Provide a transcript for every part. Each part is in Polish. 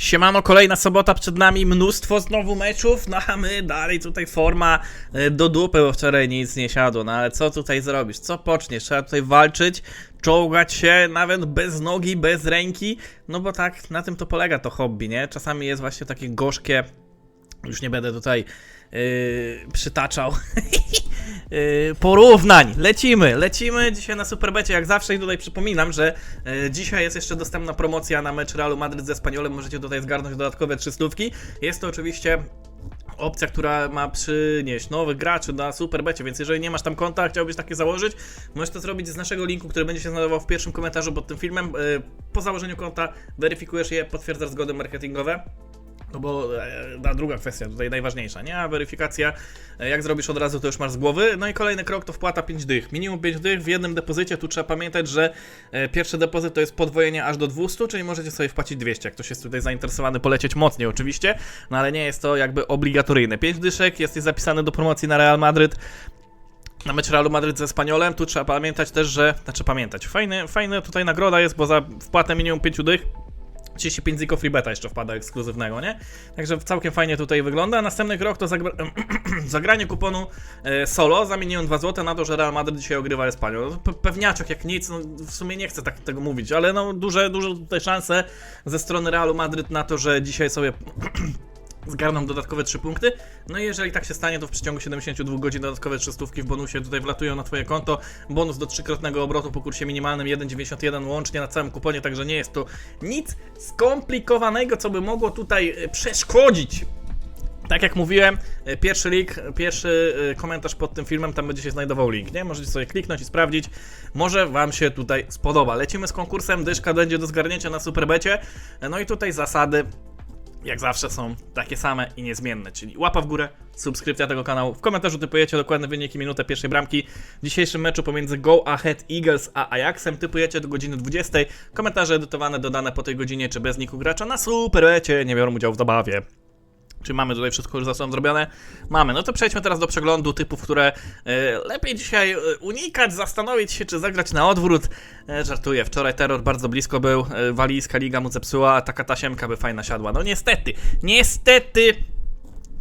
Siemano, kolejna sobota przed nami, mnóstwo znowu meczów, no a my dalej tutaj forma e, do dupy, bo wczoraj nic nie siadło, no ale co tutaj zrobisz, co poczniesz, trzeba tutaj walczyć, czołgać się, nawet bez nogi, bez ręki, no bo tak, na tym to polega to hobby, nie? Czasami jest właśnie takie gorzkie, już nie będę tutaj yy, przytaczał porównań. Lecimy, lecimy dzisiaj na Superbecie, jak zawsze i tutaj przypominam, że yy, dzisiaj jest jeszcze dostępna promocja na mecz Realu Madryt ze Spaniolem, możecie tutaj zgarnąć dodatkowe trzy stówki. Jest to oczywiście opcja, która ma przynieść nowych graczy na Superbecie, więc jeżeli nie masz tam konta, chciałbyś takie założyć, możesz to zrobić z naszego linku, który będzie się znajdował w pierwszym komentarzu pod tym filmem. Yy, Po założeniu konta weryfikujesz je, potwierdzasz zgody marketingowe. No bo e, ta druga kwestia tutaj najważniejsza, nie? A weryfikacja, e, jak zrobisz od razu, to już masz z głowy. No i kolejny krok to wpłata 5 dych. Minimum 5 dych w jednym depozycie. Tu trzeba pamiętać, że e, pierwszy depozyt to jest podwojenie aż do 200, czyli możecie sobie wpłacić 200. Jak ktoś jest tutaj zainteresowany, polecieć mocniej oczywiście, no ale nie jest to jakby obligatoryjne. 5 dyszek, jesteś zapisany do promocji na Real Madryt na mecz Realu Madryt ze Spaniolem. Tu trzeba pamiętać też, że. Znaczy pamiętać. Fajny, fajna tutaj nagroda jest, bo za wpłatę minimum 5 dych 35 ziko free beta jeszcze wpada ekskluzywnego, nie? Także całkiem fajnie tutaj wygląda. Następny krok to zagra zagranie kuponu e, solo. Zamieniłem 2 zł na to, że Real Madrid dzisiaj ogrywa Espaniol. Pe pewniaczek jak nic, no w sumie nie chcę tak tego mówić, ale no duże, duże tutaj szanse ze strony Realu Madryt na to, że dzisiaj sobie zgarną dodatkowe 3 punkty. No i jeżeli tak się stanie, to w przeciągu 72 godzin dodatkowe 3 stówki w bonusie tutaj wlatują na Twoje konto. Bonus do trzykrotnego obrotu po kursie minimalnym 1,91 łącznie na całym kuponie, także nie jest to nic skomplikowanego, co by mogło tutaj e, przeszkodzić tak jak mówiłem, e, pierwszy link, pierwszy e, komentarz pod tym filmem, tam będzie się znajdował link, nie? Możecie sobie kliknąć i sprawdzić. Może Wam się tutaj spodoba. Lecimy z konkursem, dyszka będzie do zgarnięcia na Superbecie. No i tutaj zasady jak zawsze są takie same i niezmienne, czyli łapa w górę, subskrypcja tego kanału. W komentarzu typujecie dokładne wyniki minutę pierwszej bramki. W dzisiejszym meczu pomiędzy Go Ahead Eagles a Ajaxem typujecie do godziny 20. Komentarze edytowane, dodane po tej godzinie czy bez niku gracza na superbecie nie biorą udziału w zabawie. Czy mamy tutaj wszystko już za sobą zrobione? Mamy. No to przejdźmy teraz do przeglądu typów, które e, lepiej dzisiaj e, unikać, zastanowić się, czy zagrać na odwrót. E, żartuję, wczoraj terror bardzo blisko był, walijska liga mu zepsuła, taka tasiemka by fajna siadła. No niestety, niestety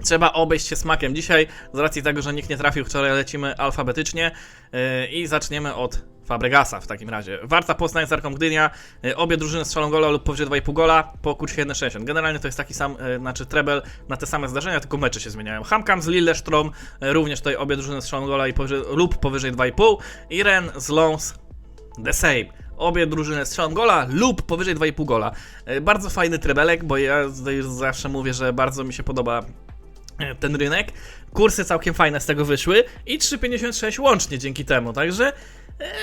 Trzeba obejść się smakiem. Dzisiaj, z racji tego, że nikt nie trafił, wczoraj lecimy alfabetycznie yy, i zaczniemy od Fabregasa w takim razie. Warta Poznań z Arką Gdynia. Yy, obie drużyny strzelą gola lub powyżej 2,5 gola po kursie 1,60. Generalnie to jest taki sam, yy, znaczy treble na te same zdarzenia, tylko mecze się zmieniają. Hamkam z Lillestrom, yy, również tutaj obie drużyny strzelą gola i powyżej, lub powyżej 2,5. Iren z Lons the same. Obie drużyny strzelą gola lub powyżej 2,5 gola. Bardzo fajny trebelek, bo ja zawsze mówię, że bardzo mi się podoba e, ten rynek. Kursy całkiem fajne z tego wyszły i 3,56 łącznie dzięki temu, także e,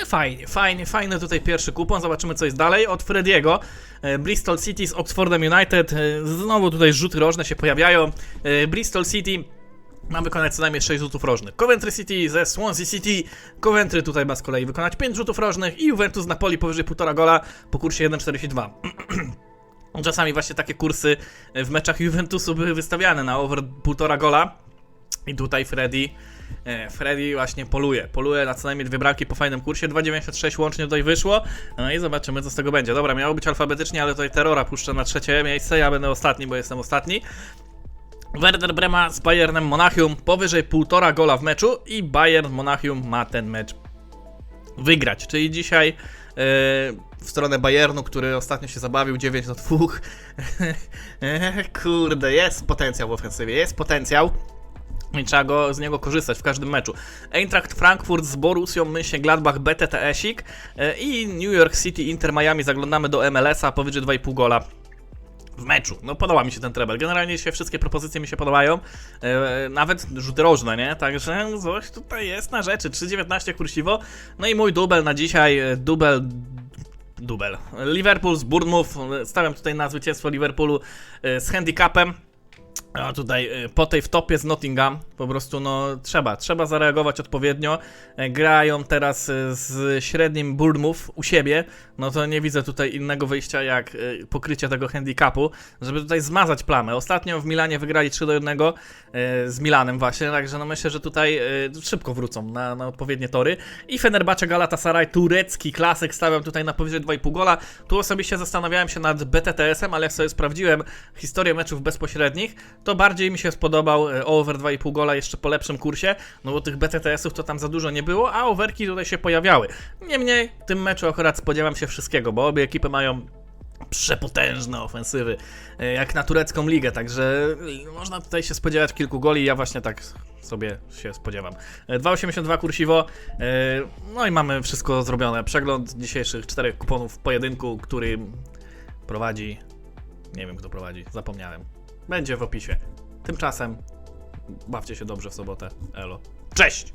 fajnie, fajnie, fajny tutaj pierwszy kupon. Zobaczymy co jest dalej. Od Frediego. E, Bristol City z Oxfordem United. E, znowu tutaj rzuty rożne się pojawiają. E, Bristol City ma wykonać co najmniej 6 rzutów rożnych. Coventry City ze Swansea City. Coventry tutaj ma z kolei wykonać 5 rzutów rożnych i Juventus Napoli powyżej 1,5 gola po kursie 1,42. Czasami właśnie takie kursy w meczach Juventusu były wystawiane na over 1,5 gola. I tutaj Freddy, e, Freddy właśnie poluje. Poluje na co najmniej dwie bramki po fajnym kursie. 2,96 łącznie tutaj wyszło. No i zobaczymy co z tego będzie. Dobra, miało być alfabetycznie, ale tutaj Terrora puszczę na trzecie miejsce. Ja będę ostatni, bo jestem ostatni. Werder Brema z Bayernem Monachium powyżej 1,5 gola w meczu i Bayern Monachium ma ten mecz wygrać. Czyli dzisiaj e, w stronę Bayernu, który ostatnio się zabawił 9 do 2. Kurde, jest potencjał w ofensywie, jest potencjał. I trzeba go, z niego korzystać w każdym meczu. Eintracht Frankfurt z Borussią Mönchengladbach BTT Esik e, i New York City Inter Miami zaglądamy do MLS-a powyżej 2,5 gola w meczu. No podoba mi się ten treble. Generalnie się wszystkie propozycje mi się podobają. E, nawet rzuty rożne, nie? Także coś tutaj jest na rzeczy. 3,19 kursiwo. No i mój dubel na dzisiaj. e, Dubel dubel. Liverpool z Bournemouth. Stawiam tutaj na zwycięstwo Liverpoolu z handicapem. A tutaj y, po tej wtopie z Nottingham po prostu no trzeba, trzeba zareagować odpowiednio. E, Grają teraz y, z średnim Bournemouth u siebie, no to nie widzę tutaj innego wyjścia jak y, pokrycie tego handicapu, żeby tutaj zmazać plamę. Ostatnio w Milanie wygrali 3 do 1 y, z Milanem właśnie, także no myślę, że tutaj szybko wrócą na, na odpowiednie tory. I Fenerbahce Galatasaray, turecki klasyk, stawiam tutaj na powyżej 2,5 gola. Tu osobiście zastanawiałem się nad BTTS-em, ale jak sobie sprawdziłem historię meczów bezpośrednich, to bardziej mi się spodobał e, over 2,5 gola jeszcze po lepszym kursie, no bo tych BTTS-ów to tam za dużo nie było, a overki tutaj się pojawiały. Niemniej w tym meczu akurat spodziewam się wszystkiego, bo obie ekipy mają przepotężne ofensywy, e, jak na turecką ligę, także e, można tutaj się spodziewać kilku goli, ja właśnie tak sobie się spodziewam. E, 2,82 kursiwo, no i mamy wszystko zrobione. Przegląd dzisiejszych czterech kuponów w pojedynku, który prowadzi, nie wiem kto prowadzi, zapomniałem. Będzie w opisie. Tymczasem bawcie się dobrze w sobotę. Elo. Cześć!